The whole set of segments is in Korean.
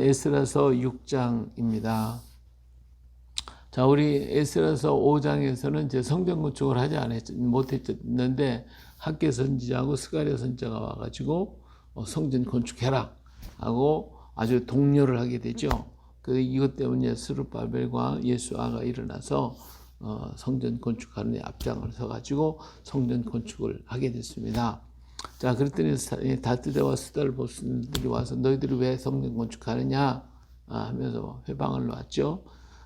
에스라서 6장입니다. 자, 우리 에스라서 5장에서는 이제 성전 건축을 하지 않았, 못했는데 학계 선지자하고 스가랴 선지자가 와가지고 어, 성전 건축해라 하고 아주 독려를 하게 되죠. 그 이것 때문에 스룹바벨과 예수아가 일어나서 어, 성전 건축하는 데 앞장을 서가지고 성전 건축을 하게 됐습니다. 자, 그랬더니 다트대와 스달 보스들이 와서 너희들이 왜 성전 건축하느냐 아, 하면서 회방을 놨죠.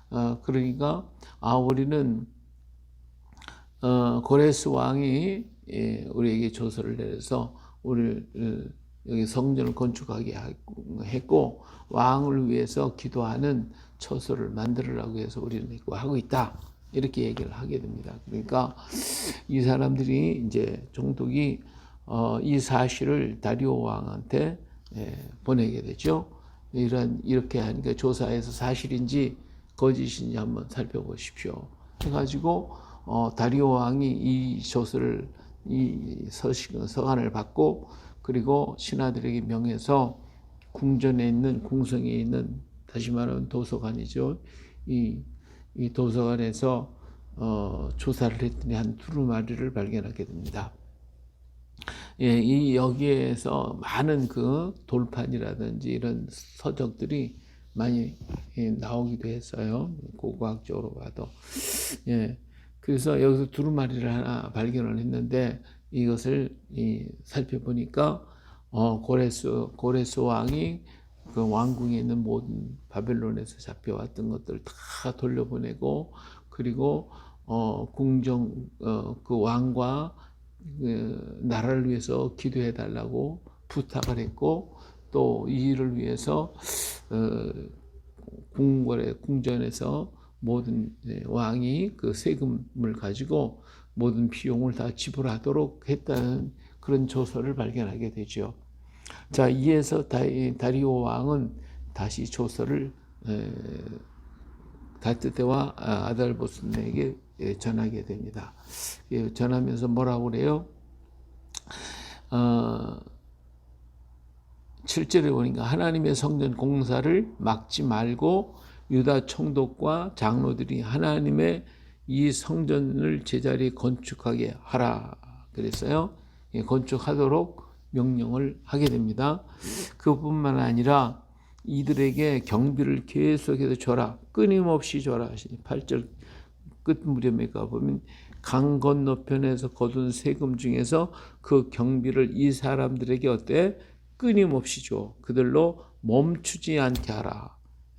어, 그러니까 아 우리는 어, 고레스 왕이 예, 우리에게 조서를 내려서 우리 여기 성전을 건축하게 했고 왕을 위해서 기도하는 처소를 만들으라고 해서 우리는 하고 있다. 이렇게 얘기를 하게 됩니다. 그러니까 이 사람들이 이제 종독이 어, 이 사실을 다리오 왕한테 예, 보내게 되죠. 이런 이렇게 하니까 조사해서 사실인지 거짓인지 한번 살펴보십시오. 해가지고 어, 다리오 왕이 이 조서를 이 서식 서간을 받고 그리고 신하들에게 명해서 궁전에 있는 궁성에 있는 다시 말하면 도서관이죠. 이, 이 도서관에서 어, 조사를 했더니 한 두루마리를 발견하게 됩니다. 예, 이 여기에서 많은 그 돌판이라든지 이런 서적들이 많이 예, 나오기도 했어요. 고고학적으로 봐도. 예. 그래서 여기서 두루마리를 하나 발견을 했는데 이것을 이, 살펴보니까 어, 고레스 고레스 왕이 그 왕궁에 있는 모든 바벨론에서 잡혀왔던 것들 다 돌려보내고 그리고 어, 궁정 어, 그 왕과 그 나라를 위해서 기도해 달라고 부탁을 했고 또 이 일을 위해서 어, 궁궐에 궁전에서 모든 네, 왕이 그 세금을 가지고 모든 비용을 다 지불하도록 했다는 그런 조서를 발견하게 되죠. 자, 이에서 다리오 왕은 다시 조서를 다트테와 아달보스에게 예, 전하게 됩니다. 예, 전하면서 뭐라고 그래요? 어, 7절에 보니까 하나님의 성전 공사를 막지 말고 유다 총독과 장로들이 하나님의 이 성전을 제자리 건축하게 하라 그랬어요. 예, 건축하도록 명령을 하게 됩니다. 그뿐만 아니라 이들에게 경비를 계속해서 줘라. 끊임없이 줘라. 8절 끝 무렵에 가보면 강 건너편에서 거둔 세금 중에서 그 경비를 이 사람들에게 어때? 끊임없이 줘. 그들로 멈추지 않게 하라.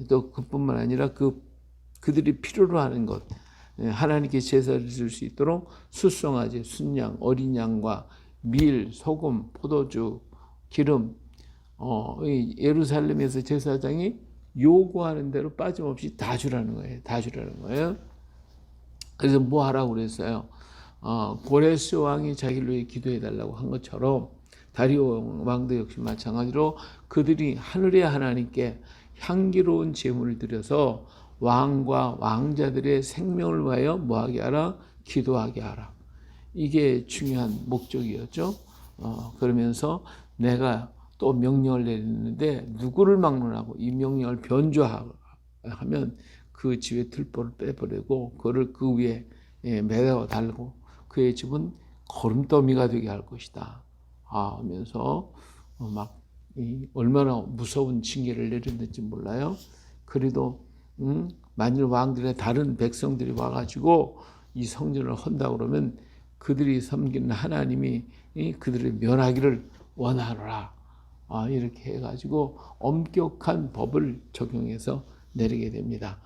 또 그뿐만 아니라 그 그들이 필요로 하는 것 예, 하나님께 제사를 드릴 수 있도록 수송아지, 순양, 어린 양과 밀, 소금, 포도주, 기름 어, 예루살렘에서 제사장이 요구하는 대로 빠짐없이 다 주라는 거예요. 다 주라는 거예요. 그래서 뭐 하라고 그랬어요? 어, 고레스 왕이 자기를 위해 기도해 달라고 한 것처럼 다리오 왕도 역시 마찬가지로 그들이 하늘의 하나님께 향기로운 제물을 드려서 왕과 왕자들의 생명을 위하여 뭐하게 하라? 기도하게 하라. 이게 중요한 목적이었죠. 어, 그러면서 내가 또 명령을 내리는데 누구를 막론하고 이 명령을 변조하면 그 집의 들보를 빼버리고 그를 그 위에 예, 매달아 달고 그의 집은 거름더미가 되게 할 것이다. 아, 하면서 어, 막 얼마나 무서운 징계를 내렸는지 몰라요. 그래도 음, 만일 왕들의 다른 백성들이 와가지고 이 성전을 헌다 그러면 그들이 섬기는 하나님이 그들의 면하기를 원하노라. 아, 이렇게 해가지고 엄격한 법을 적용해서 내리게 됩니다.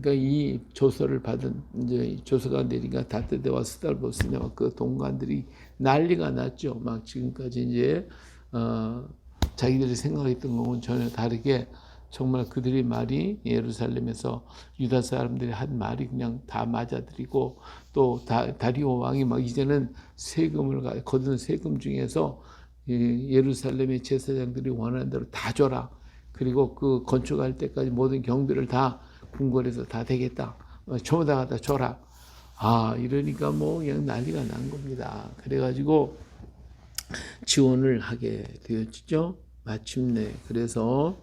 그러니까 이 조서를 받은 이제 조서가 내리니까 다트대와 스달보스냐와 그 동관들이 난리가 났죠. 막 지금까지 이제 어, 자기들이 생각했던 것은 전혀 다르게 정말 그들의 말이 예루살렘에서 유다 사람들이 한 말이 그냥 다 맞아들이고 또 다, 다리오 왕이 막 이제는 세금을 거둔 세금 중에서 예루살렘의 제사장들이 원하는 대로 다 줘라. 그리고 그 건축할 때까지 모든 경비를 다 궁궐에서 다 되겠다. 전부 다 갖다 줘라. 아, 이러니까 뭐 그냥 난리가 난 겁니다. 그래가지고 지원을 하게 되었죠. 마침내. 그래서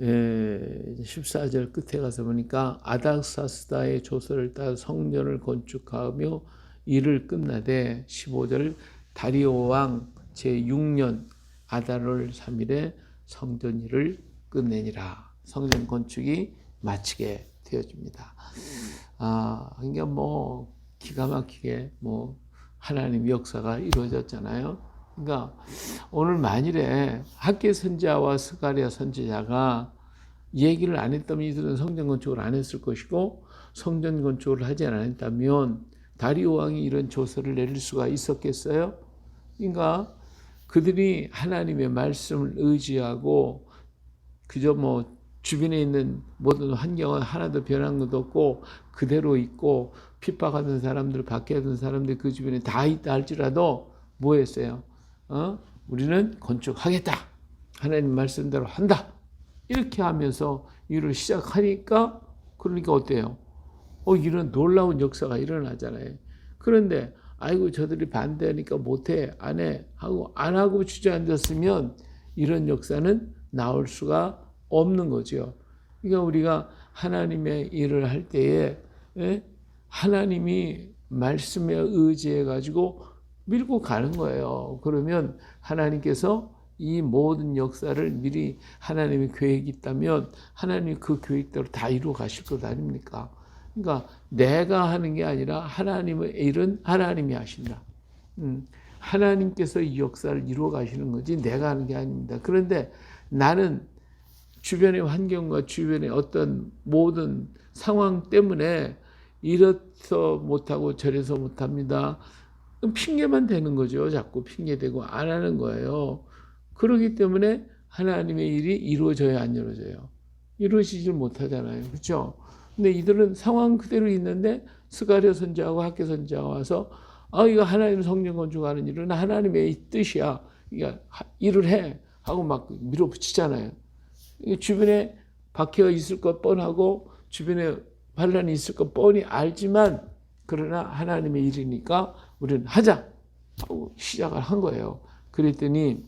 에, 14절 끝에 가서 보니까 아닥사스다의 조서를 따라 성전을 건축하며 일을 끝나되 15절 다리오 왕 제6년 아달월 3일에 성전 일을 끝내니라. 성전 건축이 마치게 되어집니다. 아, 그러니까 뭐 기가 막히게 뭐 하나님 역사가 이루어졌잖아요. 그러니까 오늘 만일에 학계 선지자와 스가리아 선지자가 얘기를 안 했다면 이들은 성전 건축을 안 했을 것이고 성전 건축을 하지 않았다면 다리오 왕이 이런 조서를 내릴 수가 있었겠어요? 그러니까 그들이 하나님의 말씀을 의지하고 그저 뭐 주변에 있는 모든 환경은 하나도 변한 것도 없고 그대로 있고 핍박하는 사람들, 박해하던 사람들 그 주변에 다 있다 할지라도 뭐 했어요? 어? 우리는 건축하겠다. 하나님 말씀대로 한다. 이렇게 하면서 일을 시작하니까 그러니까 어때요? 어, 이런 놀라운 역사가 일어나잖아요. 그런데 아이고 저들이 반대하니까 못해 안 해 하고 안 하고 주저앉았으면 이런 역사는 나올 수가 없는 거죠. 그러니까 우리가 하나님의 일을 할 때에 예? 하나님이 말씀에 의지해 가지고 밀고 가는 거예요. 그러면 하나님께서 이 모든 역사를 미리 하나님의 계획이 있다면 하나님이 그 계획대로 다 이루어 가실 것 아닙니까? 그러니까 내가 하는 게 아니라 하나님의 일은 하나님이 하신다. 음, 하나님께서 이 역사를 이루어 가시는 거지 내가 하는 게 아닙니다. 그런데 나는 주변의 환경과 주변의 어떤 모든 상황 때문에 이래서 못하고 저래서 못합니다. 핑계만 되는 거죠. 자꾸 핑계대고 안 하는 거예요. 그러기 때문에 하나님의 일이 이루어져야 안 이루어져요. 이루어지질 못하잖아요. 그렇죠? 근데 이들은 상황 그대로 있는데 스가랴 선지하고 학계 선지가 와서 아 이거 하나님 성령 건축하는 일은 하나님의 뜻이야. 그러니까 일을 해 하고 막 밀어붙이잖아요. 주변에 박해가 있을 것 뻔하고 주변에 반란이 있을 것 뻔히 알지만 그러나 하나님의 일이니까 우리는 하자 하고 시작을 한 거예요. 그랬더니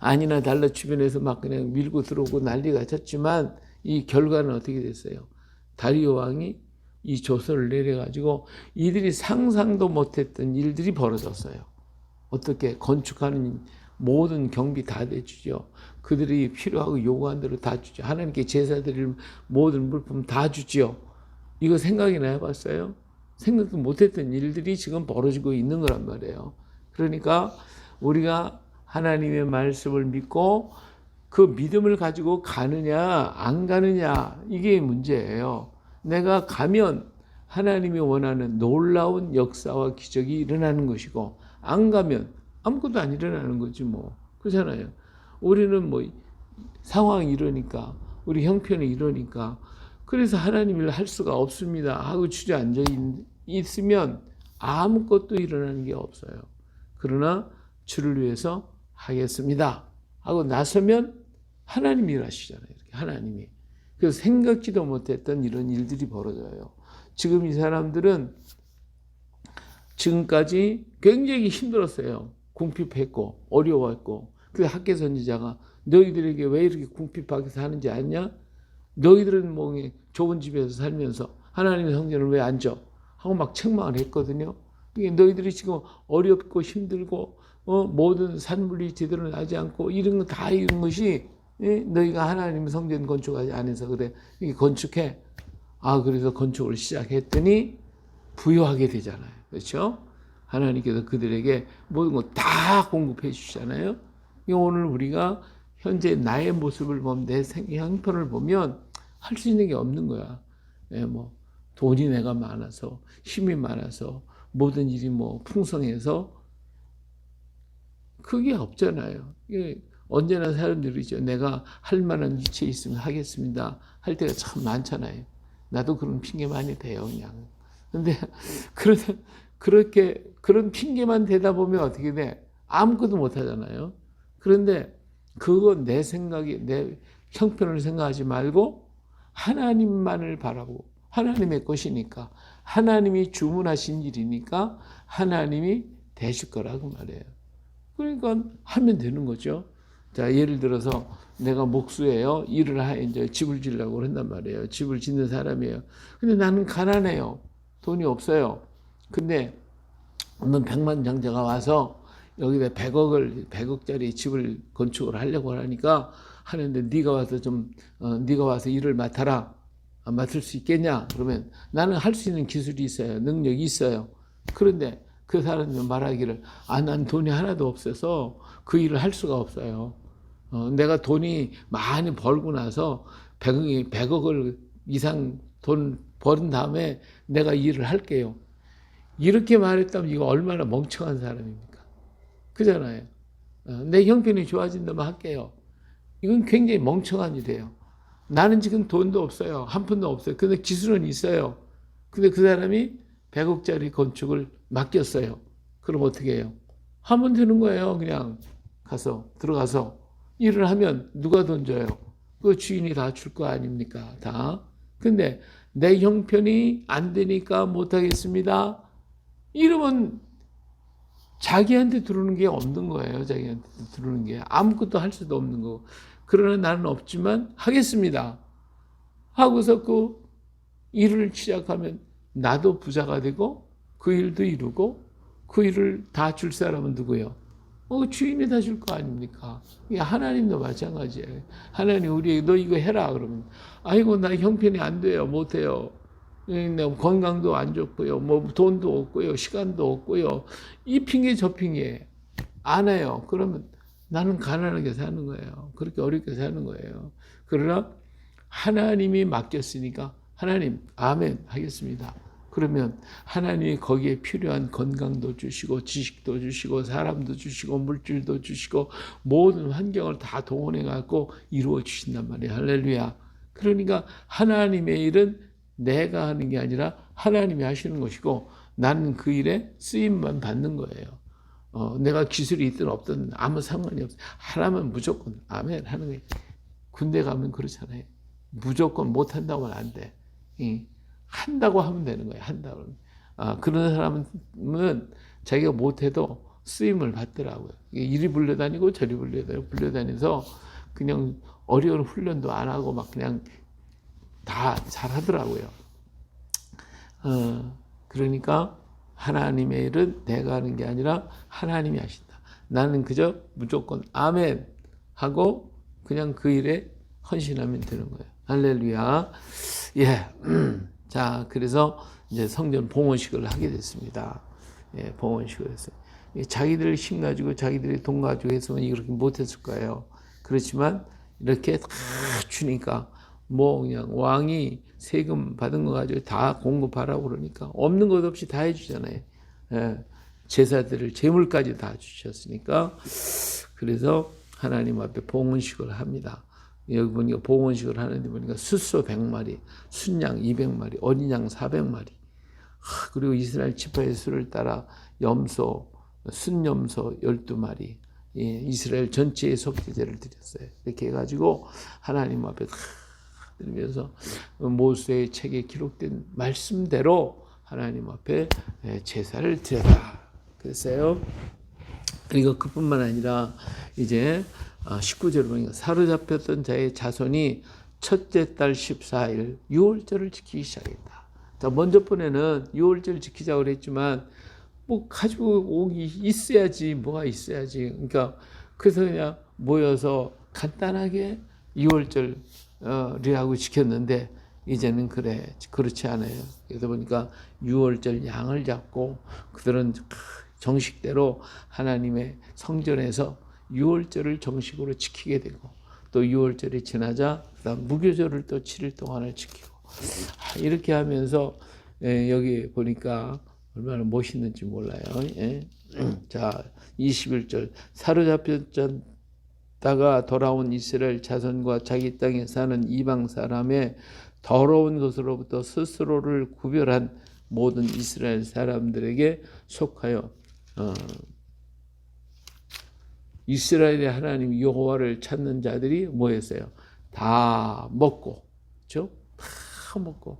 아니나 달라 주변에서 막 그냥 밀고 들어오고 난리가 쳤지만 이 결과는 어떻게 됐어요? 다리오 왕이 이 조서를 내려가지고 이들이 상상도 못했던 일들이 벌어졌어요. 어떻게 건축하는 모든 경비 다 대주죠. 그들이 필요하고 요구한 대로 다 주죠. 하나님께 제사 드릴 모든 물품 다 주죠. 이거 생각이나 해봤어요? 생각도 못했던 일들이 지금 벌어지고 있는 거란 말이에요. 그러니까 우리가 하나님의 말씀을 믿고 그 믿음을 가지고 가느냐, 안 가느냐, 이게 문제예요. 내가 가면 하나님이 원하는 놀라운 역사와 기적이 일어나는 것이고, 안 가면 아무것도 안 일어나는 거지 뭐. 그렇잖아요. 우리는 뭐 상황이 이러니까, 우리 형편이 이러니까, 그래서 하나님을 할 수가 없습니다. 하고 주저앉아 있으면 아무것도 일어나는 게 없어요. 그러나 주를 위해서 하겠습니다. 하고 나서면 하나님이 일하시잖아요. 이렇게 하나님이. 그래서 생각지도 못했던 이런 일들이 벌어져요. 지금 이 사람들은 지금까지 굉장히 힘들었어요. 궁핍했고 어려웠고 그 학계 선지자가 너희들에게 왜 이렇게 궁핍하게 사는지 아냐? 너희들은 뭐 좋은 집에서 살면서 하나님의 성전을 왜 안 줘? 하고 막 책망을 했거든요. 너희들이 지금 어렵고 힘들고 어, 모든 산물이 제대로 나지 않고 이런 거 다 이런 것이 예? 너희가 하나님 성전 건축하지 않아서 그래. 이게 건축해. 아 그래서 건축을 시작했더니 부여하게 되잖아요. 그렇죠? 하나님께서 그들에게 모든 거 다 공급해 주시잖아요. 오늘 우리가 현재 나의 모습을 보면 내 형편을 보면 할 수 있는 게 없는 거야. 예, 뭐 돈이 내가 많아서 힘이 많아서 모든 일이 뭐 풍성해서 그게 없잖아요. 언제나 사람들이죠. 내가 할 만한 위치에 있으면 하겠습니다. 할 때가 참 많잖아요. 나도 그런 핑계 많이 대요, 그냥. 근데, 그러다, 그렇게, 그런 핑계만 대다 보면 어떻게 돼? 아무것도 못 하잖아요. 그런데 그거 내 생각이, 내 형편을 생각하지 말고 하나님만을 바라고 하나님의 것이니까 하나님이 주문하신 일이니까 하나님이 되실 거라고 말해요. 그러니까 하면 되는 거죠. 자, 예를 들어서 내가 목수예요. 일을 하 이제 집을 지려고 한단 말이에요. 집을 짓는 사람이에요. 근데 나는 가난해요. 돈이 없어요. 근데 어느 백만 장자가 와서 여기다 100억을 100억짜리 집을 건축을 하려고 하니까 하는데 네가 와서 좀 어, 네가 와서 일을 맡아라. 아, 맡을 수 있겠냐? 그러면 나는 할 수 있는 기술이 있어요. 능력이 있어요. 그런데 그 사람이 말하기를 아, 난 돈이 하나도 없어서 그 일을 할 수가 없어요. 어, 내가 돈이 많이 벌고 나서 100억이 100억을 이상 돈 버는 다음에 내가 일을 할게요. 이렇게 말했다면 이거 얼마나 멍청한 사람입니까? 그잖아요. 어, 내 형편이 좋아진다면 할게요. 이건 굉장히 멍청한 일이에요. 나는 지금 돈도 없어요. 한 푼도 없어요. 근데 기술은 있어요. 근데 그 사람이 100억짜리 건축을 맡겼어요. 그럼 어떻게 해요? 하면 되는 거예요. 그냥 가서 들어가서 일을 하면 누가 돈 줘요? 그 주인이 다 줄 거 아닙니까? 다. 근데 내 형편이 안 되니까 못 하겠습니다. 이러면 자기한테 들어오는 게 없는 거예요. 자기한테 들어오는 게 아무것도 할 수도 없는 거고. 그러나 나는 없지만 하겠습니다. 하고서 그 일을 시작하면 나도 부자가 되고 그 일도 이루고 그 일을 다 줄 사람은 누구예요? 어, 주인이 다 줄 거 아닙니까? 하나님도 마찬가지예요. 하나님 우리에게 너 이거 해라 그러면 아이고 나 형편이 안 돼요 못 해요. 내 건강도 안 좋고요. 뭐 돈도 없고요. 시간도 없고요. 이 핑계 저 핑계 안 해요. 그러면 나는 가난하게 사는 거예요. 그렇게 어렵게 사는 거예요. 그러나 하나님이 맡겼으니까 하나님 아멘 하겠습니다. 그러면 하나님이 거기에 필요한 건강도 주시고 지식도 주시고 사람도 주시고 물질도 주시고 모든 환경을 다 동원해 갖고 이루어 주신단 말이에요. 할렐루야. 그러니까 하나님의 일은 내가 하는 게 아니라 하나님이 하시는 것이고 나는 그 일에 쓰임만 받는 거예요. 어, 내가 기술이 있든 없든 아무 상관이 없어. 하나면 무조건 아멘 하는 거예요. 군대 가면 그렇잖아요. 무조건 못 한다고 하면 안 돼. 이, 한다고 하면 되는 거예요. 한다고. 아, 그런 사람은 자기가 못해도 쓰임을 받더라고요. 이리 불려다니고 저리 불려다니고 불려다니서 그냥 어려운 훈련도 안 하고 막 그냥 다 잘하더라고요. 어, 그러니까 하나님의 일은 내가 하는 게 아니라 하나님이 하신다. 나는 그저 무조건 아멘 하고 그냥 그 일에 헌신하면 되는 거예요. 할렐루야. 예. 자, 그래서 이제 성전 봉헌식을 하게 됐습니다. 예, 봉헌식을 했어요. 자기들 힘 가지고 자기들이 돈 가지고 했으면 이렇게 못 했을 거예요. 그렇지만 이렇게 다 주니까 뭐 그냥 왕이 세금 받은 거 가지고 다 공급하라고 그러니까 없는 것 없이 다 해주잖아요. 예, 제사들을 제물까지 다 주셨으니까 그래서 하나님 앞에 봉헌식을 합니다. 여기 보니까 봉헌식을 하는데 보니까 숫소 100마리, 순양 200마리, 어린 양 400마리. 그리고 이스라엘 지파의 수를 따라 염소, 순염소 12마리. 예, 이스라엘 전체의 속죄제를 드렸어요. 이렇게 해가지고 하나님 앞에 드리면서 모세의 책에 기록된 말씀대로 하나님 앞에 제사를 드렸다. 그랬어요. 그리고 그뿐만 아니라 이제 19절을 보니까 사로잡혔던 자의 자손이 첫째 달 14일 6월절을 지키기 시작했다. 자, 먼저 번에는 6월절 지키자고 그랬지만 뭐 가지고 오기 있어야지 뭐가 있어야지. 그러니까 그래서 그냥 모여서 간단하게 6월절 리하고 지켰는데 이제는 그래 그렇지 않아요. 그래서 보니까 6월절 양을 잡고 그들은 정식대로 하나님의 성전에서 6월절을 정식으로 지키게 되고 또 6월절이 지나자 그다음 무교절을 또 7일 동안을 지키고 아, 이렇게 하면서 예, 여기 보니까 얼마나 멋있는지 몰라요. 예. 자 21절 사로잡혔 다가 돌아온 이스라엘 자손과 자기 땅에 사는 이방 사람의 더러운 것으로부터 스스로를 구별한 모든 이스라엘 사람들에게 속하여 어, 이스라엘의 하나님 여호와를 찾는 자들이 뭐였어요? 다 먹고, 그렇죠? 다 먹고,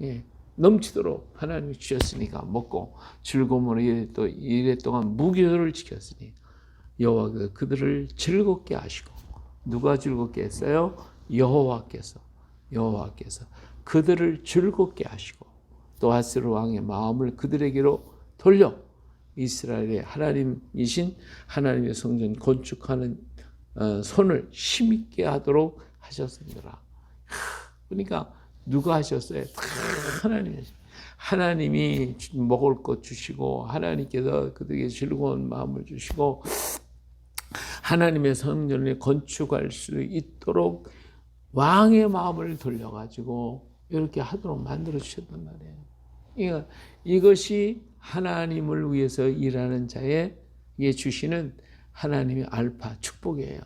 예, 넘치도록 하나님이 주셨으니까 먹고 즐거움으로 또 이래 동안 무교를 지켰으니 여호와께서 그들을 즐겁게 하시고 누가 즐겁게 했어요? 여호와께서 여호와께서 그들을 즐겁게 하시고 또 아스르 왕의 마음을 그들에게로 돌려 이스라엘의 하나님이신 하나님의 성전 건축하는 어, 손을 힘있게 하도록 하셨습니다. 그러니까 누가 하셨어요? 다 하나님이 먹을 것 주시고 하나님께서 그들에게 즐거운 마음을 주시고 하나님의 성전을 건축할 수 있도록 왕의 마음을 돌려가지고 이렇게 하도록 만들어 주셨단 말이에요. 이것이 하나님을 위해서 일하는 자에게 주시는 하나님의 알파 축복이에요.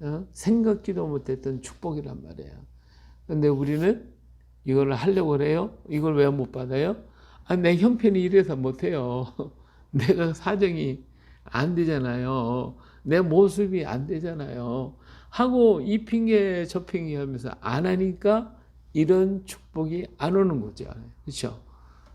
어? 생각지도 못했던 축복이란 말이에요. 근데 우리는 이걸 하려고 그래요? 이걸 왜 못 받아요? 아, 내 형편이 이래서 못해요. 내가 사정이 안 되잖아요. 내 모습이 안 되잖아요. 하고 이 핑계 저 핑계 하면서 안 하니까 이런 축복이 안 오는 거죠. 그렇죠?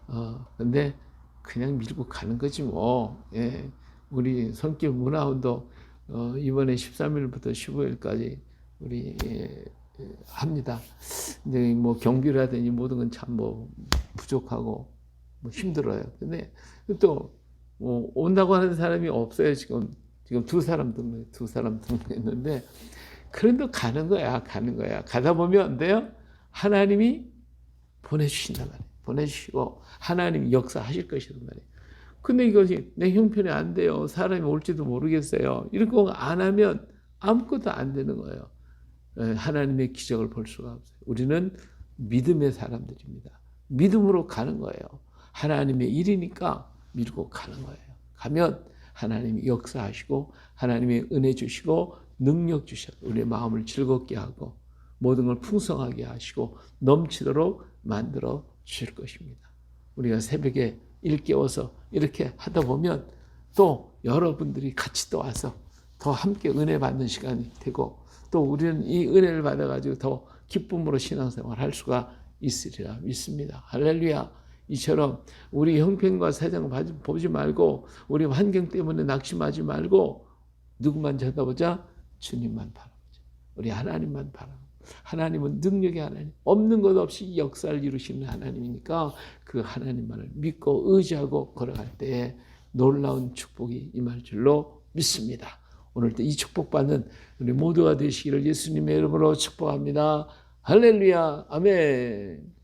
어, 근데 그냥 밀고 가는 거지 뭐. 예. 우리 성길 문화운동 어, 이번에 13일부터 15일까지 우리 예, 예, 합니다. 근데 뭐 경비라든지 모든 건 참 뭐 부족하고 뭐 힘들어요. 근데 또 뭐 온다고 하는 사람이 없어요. 지금 지금 두 사람 등록 두 사람 등록했는데 그래도 가는 거야, 가는 거야. 가다 보면 안 돼요. 하나님이 보내주신단 말이에요. 보내주시고 하나님이 역사하실 것이란 말이에요. 근데 이것이 내 형편이 안 돼요. 사람이 올지도 모르겠어요. 이런 거 안 하면 아무것도 안 되는 거예요. 예, 하나님의 기적을 볼 수가 없어요. 우리는 믿음의 사람들입니다. 믿음으로 가는 거예요. 하나님의 일이니까 밀고 가는 거예요. 가면 하나님이 역사하시고 하나님의 은혜 주시고 능력 주셔 우리의 마음을 즐겁게 하고 모든 걸 풍성하게 하시고 넘치도록 만들어 주실 것입니다. 우리가 새벽에 일깨워서 이렇게 하다 보면 또 여러분들이 같이 또 와서 더 함께 은혜 받는 시간이 되고 또 우리는 이 은혜를 받아가지고 더 기쁨으로 신앙생활 할 수가 있으리라 믿습니다. 할렐루야. 이처럼 우리 형편과 세상 보지 말고 우리 환경 때문에 낙심하지 말고 누구만 쳐다보자? 주님만 바라보자. 우리 하나님만 바라보자. 하나님은 능력의 하나님, 없는 것 없이 역사를 이루시는 하나님이니까 그 하나님만을 믿고 의지하고 걸어갈 때에 놀라운 축복이 임할 줄로 믿습니다. 오늘도 이 축복받는 우리 모두가 되시기를 예수님의 이름으로 축복합니다. 할렐루야. 아멘.